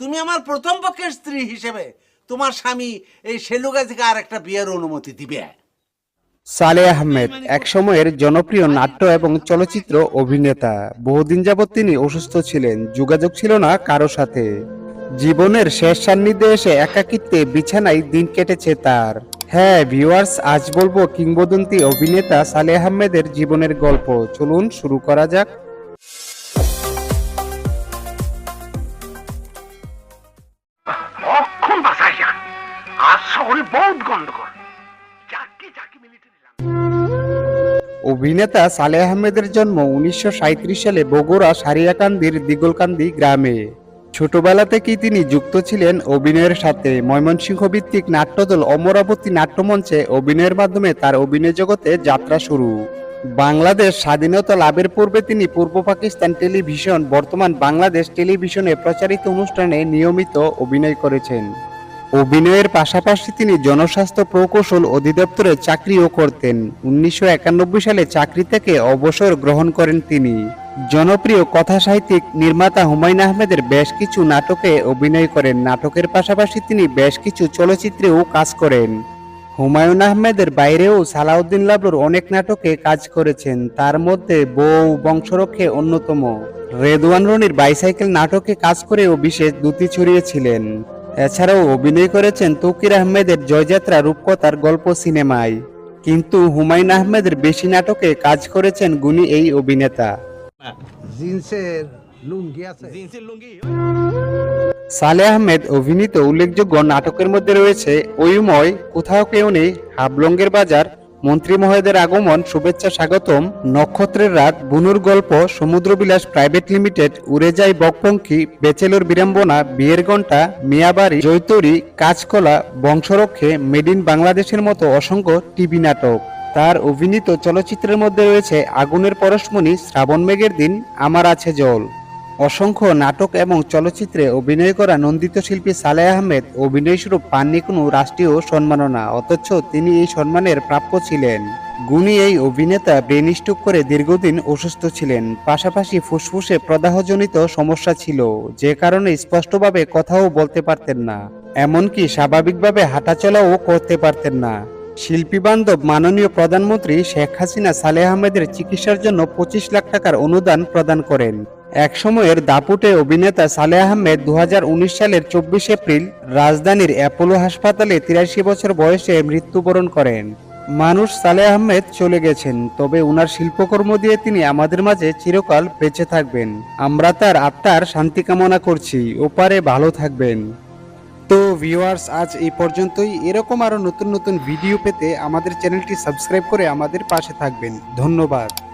তুমি আমার প্রথম পক্ষের স্ত্রী হিসেবে তোমার স্বামী এই সেলুগা থেকে আর একটা বিয়ের অনুমতি দিবে। সালে আহমেদ একসময়ের জনপ্রিয় নাট্য এবং চলচ্চিত্র অভিনেতা। বহুদিন যাবৎ তিনি অসুস্থ ছিলেন, যোগাযোগ ছিল না কারও সাথে। জীবনের শেষ সান্নিধ্যে এসে একাকিত্বে বিছানায় দিন কেটেছে তার। হ্যাঁ ভিউয়ার্স আজ বলব কিংবদন্তি অভিনেতা সালে আহমেদের জীবনের গল্প। চলুন শুরু করা যাক। শহরে বহুত গন্ডগোল। অভিনেতা সালে আহমেদের জন্ম উনিশশো সাঁইত্রিশ সালে বগুড়া সারিয়াকান্দির দিগলকান্দি গ্রামে। ছোটবেলা থেকেই তিনি যুক্ত ছিলেন অভিনয়ের সাথে। ময়মনসিংহ ভিত্তিক নাট্যদল অমরাবতী নাট্যমঞ্চে অভিনয়ের মাধ্যমে তার অভিনয় জগতে যাত্রা শুরু। বাংলাদেশ স্বাধীনতা লাভের পূর্বে তিনি পূর্ব পাকিস্তান টেলিভিশন, বর্তমান বাংলাদেশ টেলিভিশনে প্রচারিত অনুষ্ঠানে নিয়মিত অভিনয় করেছেন। অভিনয়ের পাশাপাশি তিনি জনস্বাস্থ্য প্রকৌশল অধিদপ্তরে চাকরিও করতেন। উনিশশো একানব্বই সালে চাকরি থেকে অবসর গ্রহণ করেন তিনি। জনপ্রিয় কথা সাহিত্যিক নির্মাতা হুমায়ুন আহমেদের বেশ কিছু নাটকে অভিনয় করেন। নাটকের পাশাপাশি তিনি বেশ কিছু চলচ্চিত্রেও কাজ করেন। হুমায়ুন আহমেদের বাইরেও সালাউদ্দিন লাবলুর অনেক নাটকে কাজ করেছেন। তার মধ্যে বউ, বংশরক্ষে অন্যতম। রেদওয়ান রনির বাইসাইকেল নাটকে কাজ করেও বিশেষ দ্যুতি ছড়িয়েছিলেন। এছাড়াও অভিনয় করেছেন তৌকির আহমেদের জয়যাত্রা রূপকথার গল্প সিনেমায়। কিন্তু হুমায়ুন আহমেদের বেশি নাটকে কাজ করেছেন গুণী এই অভিনেতা। জিন্সের লুঙ্গি আছে। সালে আহমেদ অভিনীত উল্লেখযোগ্য নাটকের মধ্যে রয়েছে ওইময় কোথাও কেউ নেই হাবলঙ্গের বাজার মন্ত্রী মহোদয়ের আগমন, শুভেচ্ছা স্বাগতম। নক্ষত্রের রাত, বুনুর গল্প, সমুদ্রবিলাস প্রাইভেট লিমিটেড উড়ে যায় বকপঙ্খী, বেচেলোর বিড়ম্বনা, বিয়ের ঘণ্টা, মিয়াবাড়ি, জৈতরি কাজকলা বংশরক্ষে, মেড ইন বাংলাদেশের মতো অসংখ্য টিভি নাটক। তার অভিনীত চলচ্চিত্রের মধ্যে রয়েছে আগুনের পরশমণি, শ্রাবণ মেঘের দিন, আমার আছে জল। অসংখ্য নাটক এবং চলচ্চিত্রে অভিনয় করা নন্দিত শিল্পী সালে আহমেদ অভিনয়স্বরূপ পাননি কোনো রাষ্ট্রীয় সম্মাননা, অথচ তিনি এই সম্মানের প্রাপ্য ছিলেন। গুণী এই অভিনেতা ব্রেন করে দীর্ঘদিন অসুস্থ ছিলেন। পাশাপাশি ফুসফুসে প্রদাহজনিত সমস্যা ছিল, যে কারণে স্পষ্টভাবে কথাও বলতে পারতেন না। এমনকি স্বাভাবিকভাবে হাঁটাচলাও করতে পারতেন না। শিল্পী বান্ধব মাননীয় প্রধানমন্ত্রী শেখ হাসিনা সালেহ আহমেদের চিকিৎসার জন্য পঁচিশ লাখ টাকার অনুদান প্রদান করেন। এক সময়ের দাপুটে অভিনেতা সালে আহমেদ দু হাজার উনিশ সালের চব্বিশ এপ্রিল রাজধানীর অ্যাপোলো হাসপাতালে তিরাশি বছর বয়সে মৃত্যুবরণ করেন। মানুষ সালে আহমেদ চলে গেছেন, তবে উনার শিল্পকর্ম দিয়ে তিনি আমাদের মাঝে চিরকাল বেঁচে থাকবেন। আমরা তার আত্মার শান্তি কামনা করছি, ওপারে ভালো থাকবেন। তো ভিউয়ার্স আজ এই পর্যন্তই। এরকম আরও নতুন নতুন ভিডিও পেতে আমাদের চ্যানেলটি সাবস্ক্রাইব করে আমাদের পাশে থাকবেন। ধন্যবাদ।